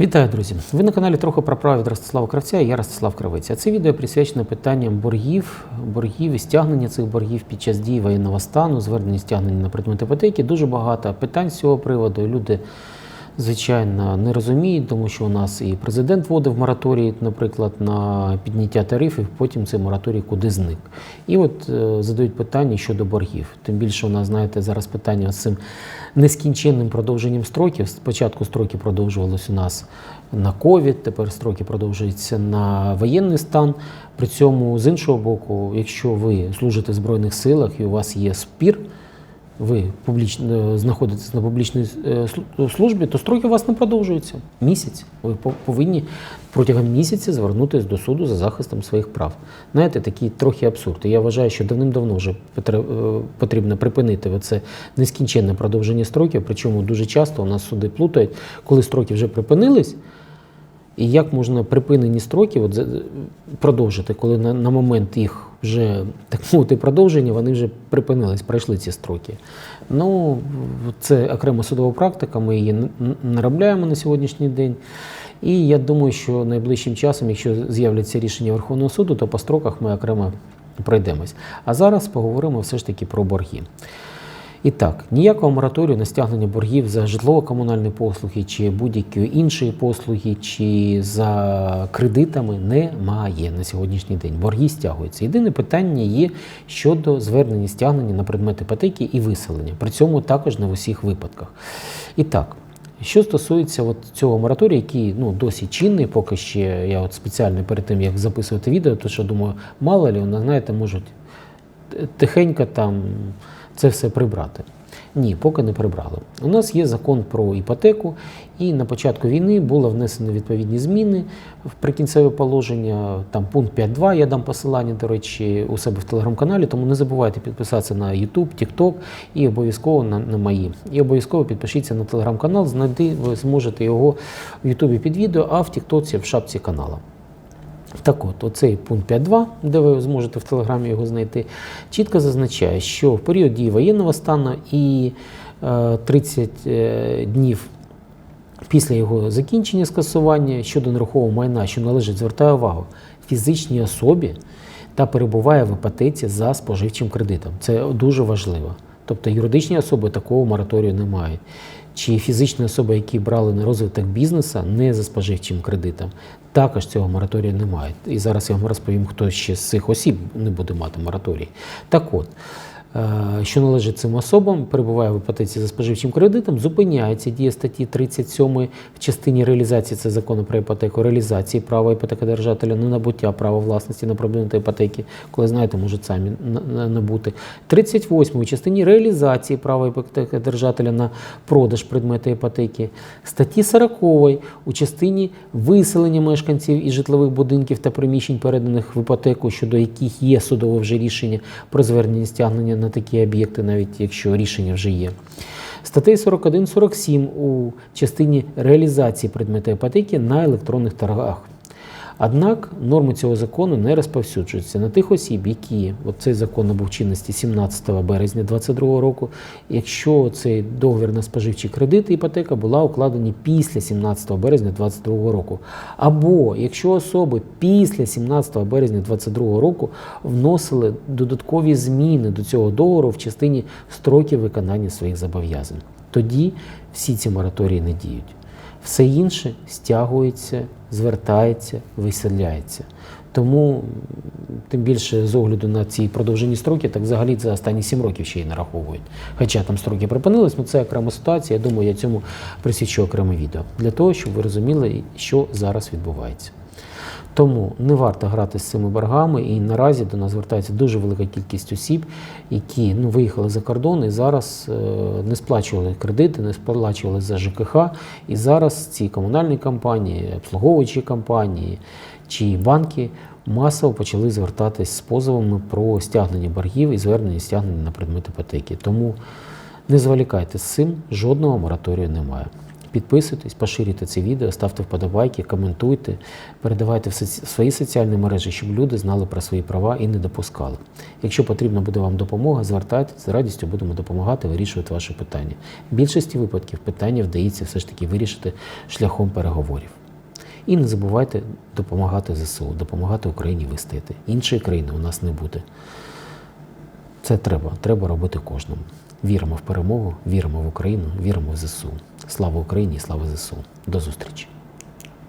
Вітаю, друзі! Ви на каналі трохи про право від Ростислава Кравця і я Ростислав Кравець. А це відео присвячено питанням боргів, боргів і стягнення цих боргів під час дії воєнного стану, звернення стягнення на предмет іпотеки. Дуже багато питань з цього приводу. Люди, звичайно, не розуміють, тому що у нас і президент вводив мораторій, наприклад, на підняття тарифів, потім цей мораторій куди зник. І от е, задають питання щодо боргів. Тим більше у нас, знаєте, зараз питання з цим нескінченним продовженням строків. Спочатку строки продовжувалися у нас на ковід, тепер строки продовжуються на воєнний стан. При цьому, з іншого боку, якщо ви служите в Збройних силах і у вас є спір, ви публічно знаходитесь на публічній е, службі, то строки у вас не продовжуються. Місяць. Ви по- повинні протягом місяця звернутися до суду за захистом своїх прав. Знаєте, такий трохи абсурд. Я вважаю, що давним-давно вже е, потрібно припинити це нескінченне продовження строків. Причому дуже часто у нас суди плутають, коли строки вже припинились. І як можна припинені строки от, продовжити, коли на, на момент їх вже так мовити продовження, вони вже припинились, пройшли ці строки. Ну, це окрема судова практика, ми її наробляємо на сьогоднішній день. І я думаю, що найближчим часом, якщо з'являться рішення Верховного суду, то по строках ми окремо пройдемось. А зараз поговоримо все ж таки про борги. І так, ніякого мораторію на стягнення боргів за житлово-комунальні послуги чи будь-які інші послуги, чи за кредитами немає на сьогоднішній день. Борги стягуються. Єдине питання є щодо звернення стягнення на предмет іпотеки і виселення. При цьому також не в усіх випадках. І так. Що стосується от цього мораторію, який ну, досі чинний, поки ще я от спеціально перед тим, як записувати відео, то що думаю, мало ли, вони, знаєте, можуть тихенько там це все прибрати. Ні, поки не прибрали. У нас є закон про іпотеку, і на початку війни було внесено відповідні зміни в прикінцеве положення. Там пункт 5.2, я дам посилання, до речі, у себе в телеграм-каналі, тому не забувайте підписатися на YouTube, TikTok і обов'язково на, на мої. І обов'язково підпишіться на телеграм-канал, знайти ви зможете його в Ютубі під відео, а в Тіктоці в шапці канала. Так от, оцей пункт 5.2, де ви зможете в Телеграмі його знайти, чітко зазначає, що в період дії воєнного стану і е, 30 е, днів після його закінчення скасування щодо нерухомого майна, що належить, звертаю увагу, фізичній особі та перебуває в іпотеці за споживчим кредитом. Це дуже важливо. Тобто юридичні особи такого мораторію не мають. Чи фізичні особи, які брали на розвиток бізнесу не за споживчим кредитом, також цього мораторію не мають. І зараз я вам розповім, хто ще з цих осіб не буде мати мораторій. Так от, що належить цим особам, перебуває в іпотеці за споживчим кредитом, зупиняється дія статті 37 в частині реалізації це закону про іпотеку, реалізації права іпотекодержателя на набуття права власності на предмет іпотеки, коли знаєте, можуть самі на- на- набути. 38 в частині реалізації права іпотекодержателя на продаж предмета іпотеки. Статті 40 у частині виселення мешканців із житлових будинків та приміщень, переданих в іпотеку, щодо яких є судове вже рішення про звернення стягнення на такі об'єкти, навіть якщо рішення вже є. Статтею 41-47 у частині реалізації предмета іпотеки на електронних торгах. Однак норми цього закону не розповсюджуються на тих осіб, які от цей закон набув чинності 17 березня 2022 року, якщо цей договір на споживчий кредит і іпотека була укладені після 17 березня 2022 року. Або якщо особи після 17 березня 2022 року вносили додаткові зміни до цього договору в частині строків виконання своїх зобов'язань, тоді всі ці мораторії не діють. Все інше стягується, звертається, виселяється. Тому, тим більше з огляду на ці продовжені строки, так взагалі за останні 7 років ще й нараховують. Хоча там строки припинились, ну це окрема ситуація. Я думаю, я цьому присвячу окреме відео для того, щоб ви розуміли, що зараз відбувається. Тому не варто грати з цими боргами, і наразі до нас звертається дуже велика кількість осіб, які ну, виїхали за кордон і зараз е, не сплачували кредити, не сплачували за ЖКХ. І зараз ці комунальні компанії, обслуговуючі компанії чи банки масово почали звертатись з позовами про стягнення боргів і звернення стягнення на предмет іпотеки. Тому не зволікайте з цим, жодного мораторію немає. Підписуйтесь, поширюйте це відео, ставте вподобайки, коментуйте, передавайте в свої соціальні мережі, щоб люди знали про свої права і не допускали. Якщо потрібна буде вам допомога, звертайтеся, з радістю будемо допомагати вирішувати ваші питання. В більшості випадків питання вдається все ж таки вирішити шляхом переговорів. І не забувайте допомагати ЗСУ, допомагати Україні вистояти. Іншої країни у нас не буде. Це треба, треба робити кожному. Віримо в перемогу, віримо в Україну, віримо в ЗСУ. Слава Україні, слава ЗСУ. До зустрічі!